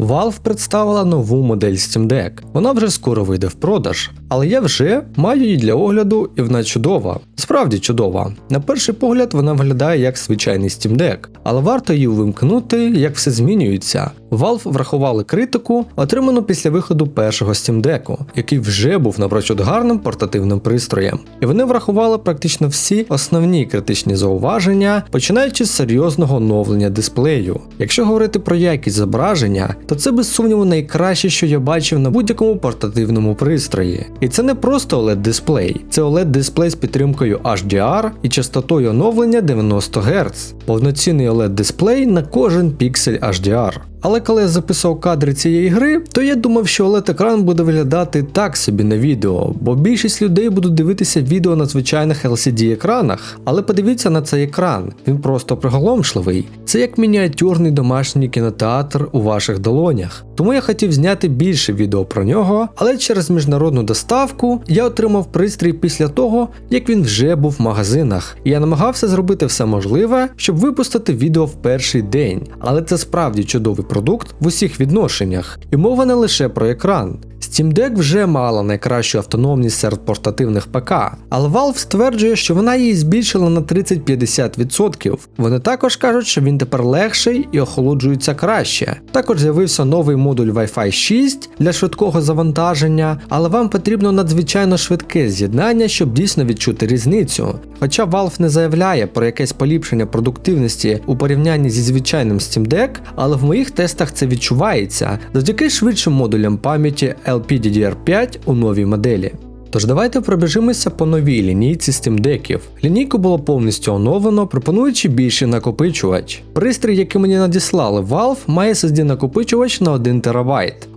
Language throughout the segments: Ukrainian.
Valve представила нову модель Steam Deck. Вона вже скоро вийде в продаж, але я вже маю її для огляду і вона чудова. Справді чудова. На перший погляд вона виглядає як звичайний Steam Deck, але варто її вимкнути, як все змінюється. Valve врахували критику, отриману після виходу першого Steam Deck, який вже був напрочуд гарним портативним пристроєм. І вони врахували практично всі основні критичні зауваження, починаючи з серйозного оновлення дисплею. Якщо говорити про якість зображення, то це без сумніву найкраще, що я бачив на будь-якому портативному пристрої. І це не просто oled дисплей, це oled дисплей з підтримкою HDR і частотою оновлення 90 Гц. Повноцінний oled дисплей на кожен піксель HDR. Але коли я записував кадри цієї гри, то я думав, що oled екран буде виглядати так собі на відео, бо більшість людей будуть дивитися відео на звичайних LCD екранах. Але подивіться на цей екран, він просто приголомшливий. Це як мініатюрний домашній кінотеатр у ваших долонях. Тому я хотів зняти більше відео про нього, але через міжнародну доставку я отримав пристрій після того, як він вже був в магазинах. І я намагався зробити все можливе, щоб випустити відео в перший день. Але це справді чудовий продукт в усіх відношеннях. І мова не лише про екран. Steam Deck вже мала найкращу автономність серед портативних ПК, але Valve стверджує, що вона її збільшила на 30-50%. Вони також кажуть, що він тепер легший і охолоджується краще. Також з'явився новий модуль Wi-Fi 6 для швидкого завантаження, але вам потрібно надзвичайно швидке з'єднання, щоб дійсно відчути різницю. Хоча Valve не заявляє про якесь поліпшення продуктивності у порівнянні зі звичайним Steam Deck, але в моїх тестах це відчувається завдяки швидшим модулям пам'яті LPDDR5 у новій моделі. Тож давайте пробіжимося по новій лінійці Steam Deckів. Лінійку було повністю оновлено, пропонуючи більший накопичувач. Пристрій, який мені надіслали Valve, має SSD накопичувач на 1 ТБ.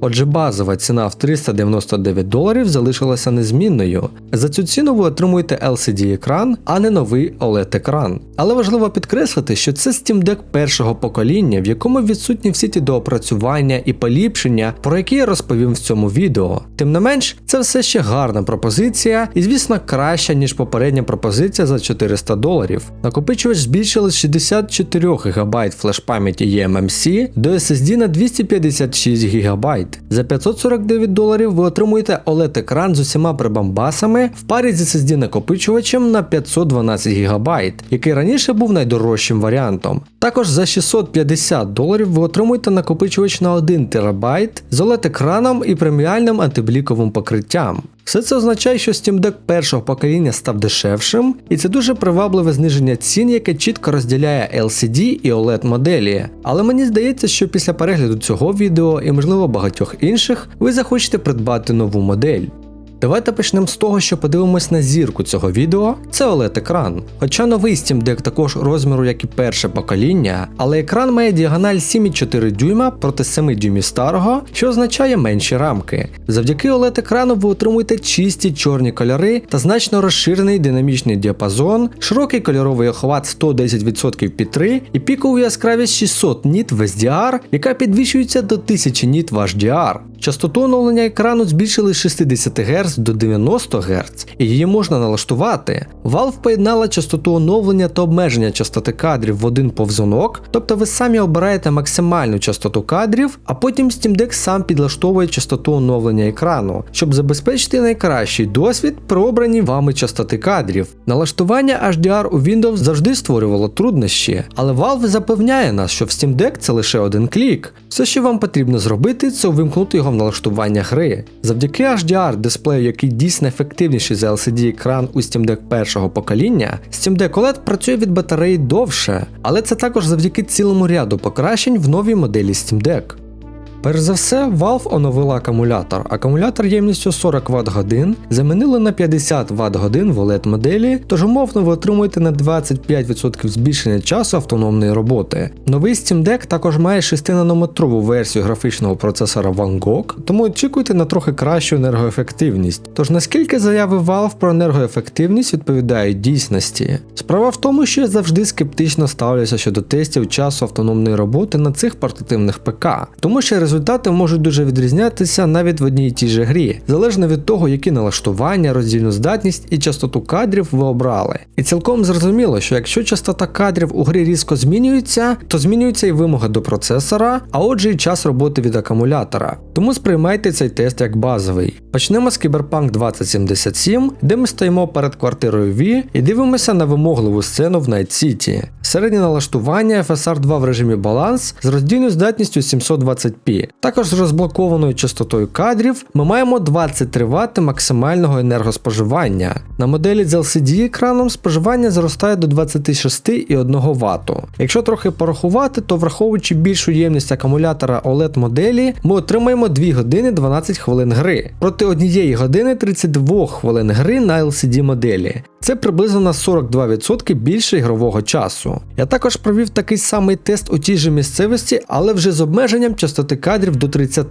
Отже, базова ціна в 399 доларів залишилася незмінною. За цю ціну ви отримуєте LCD-екран, а не новий OLED-екран. Але важливо підкреслити, що це Steam Deck першого покоління, в якому відсутні всі ті доопрацювання і поліпшення, про які я розповім в цьому відео. Тим не менш, це все ще гарна пропозиція і, звісно, краща, ніж попередня пропозиція за 400 доларів. Накопичувач збільшили з 64 ГБ флеш-пам'яті eMMC до SSD на 256 ГБ. За 549 доларів ви отримуєте oled екран з усіма прибамбасами в парі з SSD накопичувачем на 512 ГБ, який раніше був найдорожчим варіантом. Також за 650 доларів ви отримуєте накопичувач на 1 ТБ з oled екраном і преміальним антибліковим покриттям. Все це означає, що Steam Deck першого покоління став дешевшим, і це дуже привабливе зниження цін, яке чітко розділяє LCD і OLED моделі. Але мені здається, що після перегляду цього відео і, можливо, багатьох інших, ви захочете придбати нову модель. Давайте почнемо з того, що подивимось на зірку цього відео. Це oled екран. Хоча новий Steam Deck також розміру, як і перше покоління, але екран має діагональ 7,4 дюйма проти 7 дюймів старого, що означає менші рамки. Завдяки oled екрану ви отримуєте чисті чорні кольори та значно розширений динамічний діапазон, широкий кольоровий охват 110% під 3 і пікову яскравість 600 ніт в SDR, яка підвищується до 1000 ніт в HDR. Частоту оновлення екрану збільшили з 60 Гц до 90 Гц, і її можна налаштувати. Valve поєднала частоту оновлення та обмеження частоти кадрів в один повзунок, тобто ви самі обираєте максимальну частоту кадрів, а потім Steam Deck сам підлаштовує частоту оновлення екрану, щоб забезпечити найкращий досвід при обранні вами частоти кадрів. Налаштування HDR у Windows завжди створювало труднощі, але Valve запевняє нас, що в Steam Deck це лише один клік. Все, що вам потрібно зробити, це увімкнути його в налаштування гри. Завдяки HDR дисплею, який дійсно ефективніший за LCD екран у Steam Deck першого покоління, Steam Deck OLED працює від батареї довше, але це також завдяки цілому ряду покращень в новій моделі Steam Deck. Перш за все, Valve оновила акумулятор. Акумулятор ємністю 40 Вт годин замінили на 50 Вт годин в OLED моделі, тож умовно ви отримуєте на 25% збільшення часу автономної роботи. Новий Steam Deck також має 6-нанометрову версію графічного процесора Van тому очікуйте на трохи кращу енергоефективність. Тож наскільки заяви Valve про енергоефективність відповідають дійсності? Справа в тому, що я завжди скептично ставлюся щодо тестів часу автономної роботи на цих портативних ПК, тому що результати можуть дуже відрізнятися навіть в одній і тій же грі, залежно від того, які налаштування, роздільну здатність і частоту кадрів ви обрали. І цілком зрозуміло, що якщо частота кадрів у грі різко змінюється, то змінюються і вимоги до процесора, а отже і час роботи від акумулятора. Тому сприймайте цей тест як базовий. Почнемо з Cyberpunk 2077, де ми стоїмо перед квартирою V і дивимося на вимогливу сцену в Night City. Середнє налаштування FSR 2 в режимі баланс з роздільною здатністю 720p. Також з розблокованою частотою кадрів ми маємо 23 Вт максимального енергоспоживання. На моделі з LCD екраном споживання зростає до 26,1 Вт. Якщо трохи порахувати, то враховуючи більшу ємність акумулятора OLED моделі, ми отримаємо 2 години 12 хвилин гри проти 1 години 32 хвилин гри на LCD моделі. Це приблизно на 42% більше ігрового часу. Я також провів такий самий тест у тій же місцевості, але вже з обмеженням частоти кадрів до 30.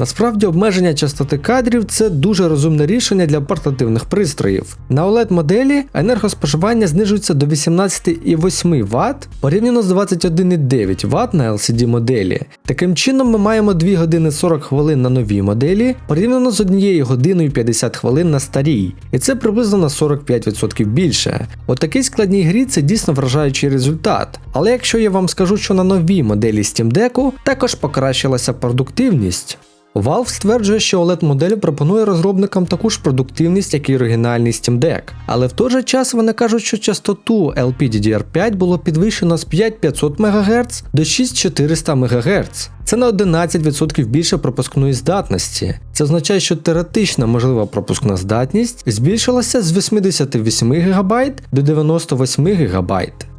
Насправді обмеження частоти кадрів це дуже розумне рішення для портативних пристроїв. На OLED моделі енергоспоживання знижується до 18,8 Вт порівняно з 21,9 Вт на LCD моделі. Таким чином ми маємо 2 години 40 хвилин на новій моделі порівняно з 1 годиною 50 хвилин на старій, і це приблизно на 45% більше. У такій складній грі це дійсно вражаючий результат. Але якщо я вам скажу, що на новій моделі Steam Deck також покращилася продуктивність. Valve стверджує, що OLED-модель пропонує розробникам таку ж продуктивність, як і оригінальний Steam Deck. Але в той же час вони кажуть, що частоту LPDDR5 було підвищено з 5500 МГц до 6400 МГц. Це на 11% більше пропускної здатності. Це означає, що теоретична можлива пропускна здатність збільшилася з 88 ГБ до 98 ГБ.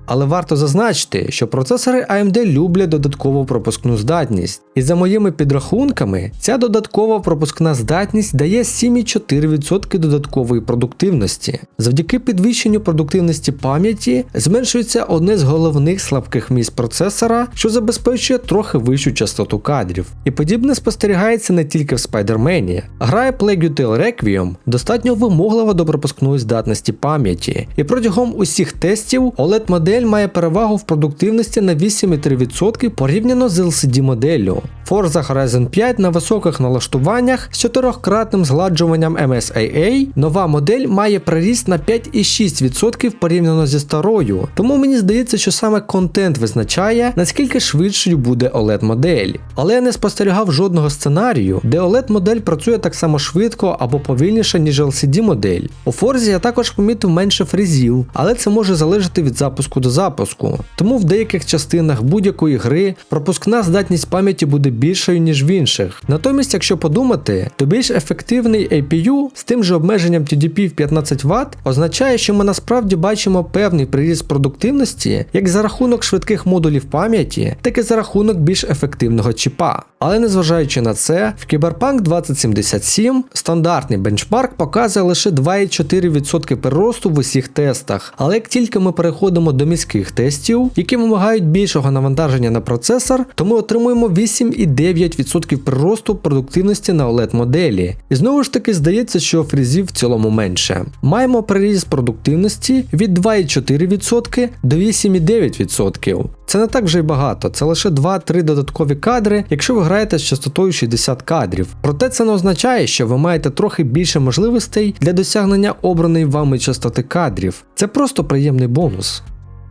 Але варто зазначити, що процесори AMD люблять додаткову пропускну здатність, і за моїми підрахунками, ця додаткова пропускна здатність дає 7,4% додаткової продуктивності. Завдяки підвищенню продуктивності пам'яті зменшується одне з головних слабких місць процесора, що забезпечує трохи вищу частоту кадрів. І подібне спостерігається не тільки в Spider-Man. Грає Plague Tale Requiem достатньо вимоглива до пропускної здатності пам'яті, і протягом усіх тестів OLED модель має перевагу в продуктивності на 8,3% порівняно з LCD моделлю. Forza Horizon 5 на високих налаштуваннях з чотирьохкратним згладжуванням MSAA нова модель має приріст на 5,6% порівняно зі старою. Тому мені здається, що саме контент визначає, наскільки швидшою буде OLED модель. Але я не спостерігав жодного сценарію, де OLED модель працює так само швидко або повільніше, ніж LCD модель. У Forza я також помітив менше фрізів, але це може залежати від запуску до запуску. Тому в деяких частинах будь-якої гри пропускна здатність пам'яті буде більшою, ніж в інших. Натомість, якщо подумати, то більш ефективний APU з тим же обмеженням TDP в 15 Вт означає, що ми насправді бачимо певний приріст продуктивності як за рахунок швидких модулів пам'яті, так і за рахунок більш ефективного чіпа. Але незважаючи на це, в Cyberpunk 2077 стандартний бенчмарк показує лише 2,4% приросту в усіх тестах. Але як тільки ми переходимо до міських тестів, які вимагають більшого навантаження на процесор, то ми отримуємо 8,9% приросту продуктивності на OLED моделі. І знову ж таки здається, що фрізів в цілому менше. Маємо приріст продуктивності від 2,4% до 8,9%. Це не так вже й багато, це лише 2-3 додаткові кадри, якщо ви граєте з частотою 60 кадрів. Проте це не означає, що ви маєте трохи більше можливостей для досягнення обраної вами частоти кадрів. Це просто приємний бонус.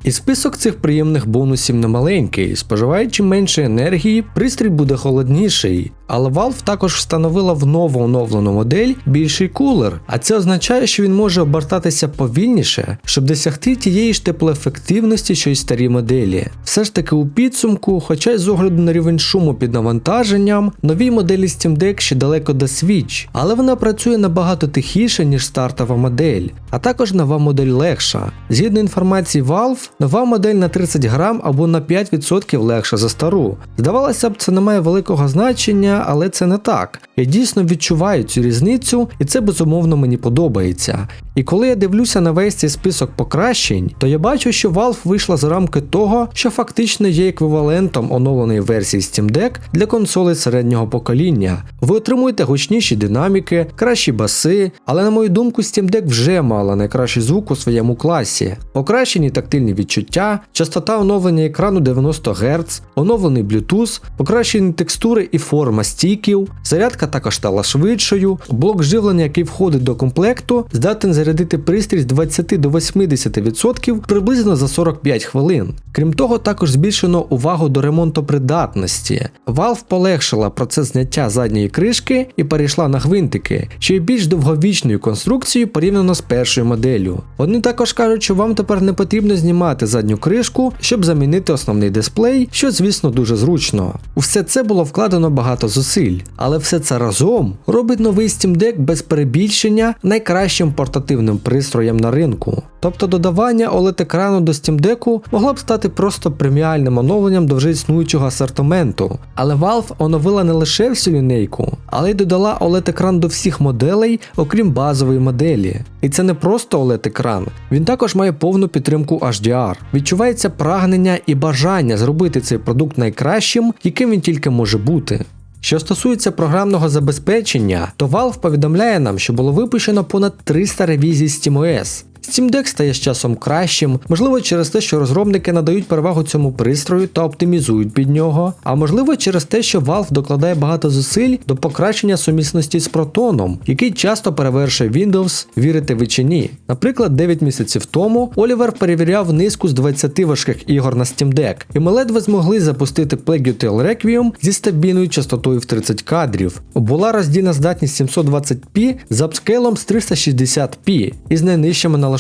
І список цих приємних бонусів немаленький. споживаючи менше енергії, пристрій буде холодніший. Але Valve також встановила в нову оновлену модель більший кулер, а це означає, що він може обертатися повільніше, щоб досягти тієї ж теплоефективності, що й старі моделі. Все ж таки у підсумку, хоча й з огляду на рівень шуму під навантаженням, новій моделі Steam Deck ще далеко до Switch, але вона працює набагато тихіше, ніж стартова модель, а також нова модель легша. Згідно інформації Valve, нова модель на 30 грам або на 5% легша за стару. Здавалося б, це не має великого значення але це не так. Я дійсно відчуваю цю різницю, і це безумовно мені подобається. І коли я дивлюся на весь цей список покращень, то я бачу, що Valve вийшла за рамки того, що фактично є еквівалентом оновленої версії Steam Deck для консолей середнього покоління. Ви отримуєте гучніші динаміки, кращі баси, але на мою думку, Steam Deck вже мала найкращий звук у своєму класі, покращені тактильні відчуття, частота оновлення екрану 90 Гц, оновлений Bluetooth, покращені текстури і форма стіків, зарядка також стала швидшою, блок живлення, який входить до комплекту, здатен зарядити пристрій з 20 до 80% приблизно за 45 хвилин. Крім того, також збільшено увагу до ремонтопридатності. Valve полегшила процес зняття задньої кришки і перейшла на гвинтики, що є більш довговічною конструкцією порівняно з першою моделлю. Вони також кажуть, що вам тепер не потрібно знімати задню кришку, щоб замінити основний дисплей, що звісно дуже зручно. У все це було вкладено багато зусиль, але все це разом робить новий Steam Deck без перебільшення найкращим портативним пристроєм на ринку. Тобто додавання oled екрану до Steam Deck могло б стати просто преміальним оновленням до вже існуючого асортименту. Але Valve оновила не лише всю лінейку, але й додала oled екран до всіх моделей, окрім базової моделі. І це не просто oled екран він також має повну підтримку HDR. Відчувається прагнення і бажання зробити цей продукт найкращим, яким він тільки може бути. Що стосується програмного забезпечення, то Valve повідомляє нам, що було випущено понад 300 ревізій SteamOS. Steam Deck стає з часом кращим, можливо, через те, що розробники надають перевагу цьому пристрою та оптимізують під нього, а можливо через те, що Valve докладає багато зусиль до покращення сумісності з Proton, який часто перевершує Windows, вірите ви чи ні. Наприклад, 9 місяців тому Олівер перевіряв низку з 20 важких ігор на Steam Deck, і ми ледве змогли запустити Plague Tale Requiem зі стабільною частотою в 30 кадрів. Була роздільна здатність 720p з апскейлом з 360p і з найнижчими налаштуваннями.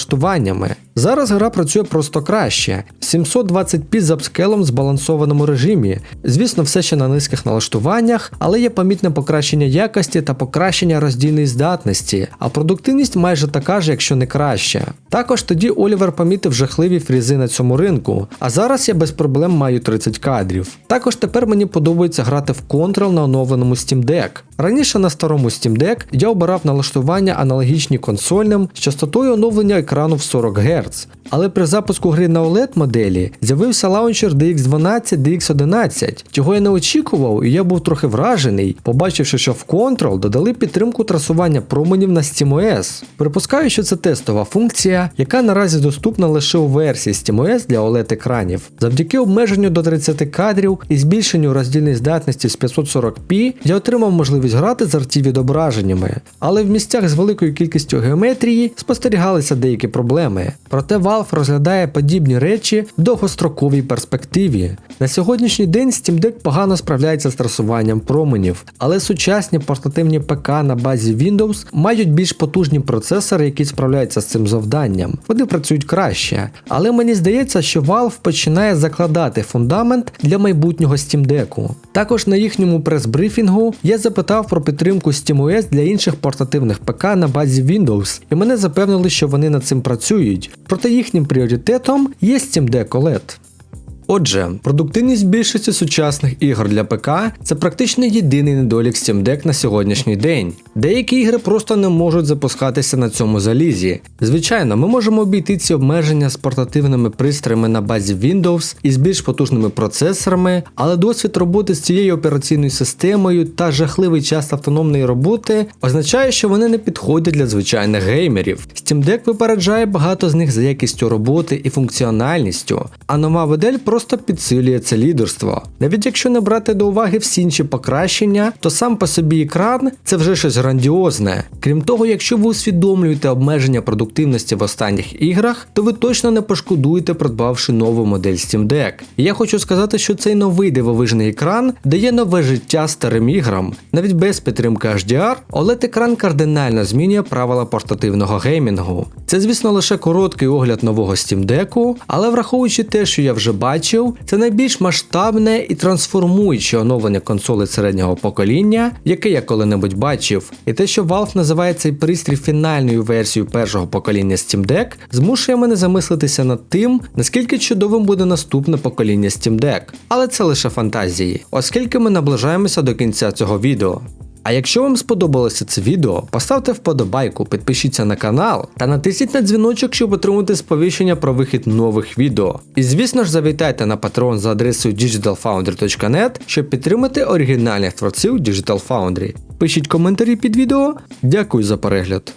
Зараз гра працює просто краще. 720p з апскелом в збалансованому режимі. Звісно, все ще на низьких налаштуваннях, але є помітне покращення якості та покращення роздільної здатності, а продуктивність майже така ж, якщо не краща. Також тоді Олівер помітив жахливі фрізи на цьому ринку, а зараз я без проблем маю 30 кадрів. Також тепер мені подобається грати в Control на оновленому Steam Deck. Раніше на старому Steam Deck я обирав налаштування аналогічні консольним з частотою оновлення екрану в 40 Гц. Але при запуску гри на OLED моделі з'явився лаунчер DX12 DX11, чого я не очікував, і я був трохи вражений, побачивши, що в Control додали підтримку трасування променів на SteamOS. Припускаю, що це тестова функція, яка наразі доступна лише у версії SteamOS для OLED екранів. Завдяки обмеженню до 30 кадрів і збільшенню роздільної здатності з 540p я отримав можливість грати з RT відображеннями, але в місцях з великою кількістю геометрії спостерігалися деякі проблеми. Проте Valve розглядає подібні речі в довгостроковій перспективі. На сьогоднішній день Steam Deck погано справляється з трасуванням променів, але сучасні портативні ПК на базі Windows мають більш потужні процесори, які справляються з цим завданням. Вони працюють краще. Але мені здається, що Valve починає закладати фундамент для майбутнього Steam Deck. Також на їхньому прес-брифінгу я запитав про підтримку SteamOS для інших портативних ПК на базі Windows, і мене запевнили, що вони над цим працюють. Проте їхнім пріоритетом є Steam Deck OLED. Отже, продуктивність більшості сучасних ігор для ПК це практично єдиний недолік Steam Deck на сьогоднішній день. Деякі ігри просто не можуть запускатися на цьому залізі. Звичайно, ми можемо обійти ці обмеження з портативними пристроями на базі Windows і з більш потужними процесорами, але досвід роботи з цією операційною системою та жахливий час автономної роботи означає, що вони не підходять для звичайних геймерів. Steam Deck випереджає багато з них за якістю роботи і функціональністю, а нова модель просто підсилює це лідерство. Навіть якщо не брати до уваги всі інші покращення, то сам по собі екран це вже щось грандіозне. Крім того, якщо ви усвідомлюєте обмеження продуктивності в останніх іграх, то ви точно не пошкодуєте, придбавши нову модель Steam Deck. І я хочу сказати, що цей новий дивовижний екран дає нове життя старим іграм. Навіть без підтримки HDR, oled екран кардинально змінює правила портативного геймінгу. Це, звісно, лише короткий огляд нового Steam Deck, але враховуючи те, що я вже бачив, це найбільш масштабне і трансформуюче оновлення консолей середнього покоління, яке я коли-небудь бачив. І те, що Valve називає цей пристрій фінальною версією першого покоління Steam Deck, змушує мене замислитися над тим, наскільки чудовим буде наступне покоління Steam Deck. Але це лише фантазії, оскільки ми наближаємося до кінця цього відео. А якщо вам сподобалося це відео, поставте вподобайку, підпишіться на канал та натисніть на дзвіночок, щоб отримати сповіщення про вихід нових відео. І звісно ж завітайте на Patreon за адресою digitalfoundry.net, щоб підтримати оригінальних творців Digital Foundry. Пишіть коментарі під відео. Дякую за перегляд.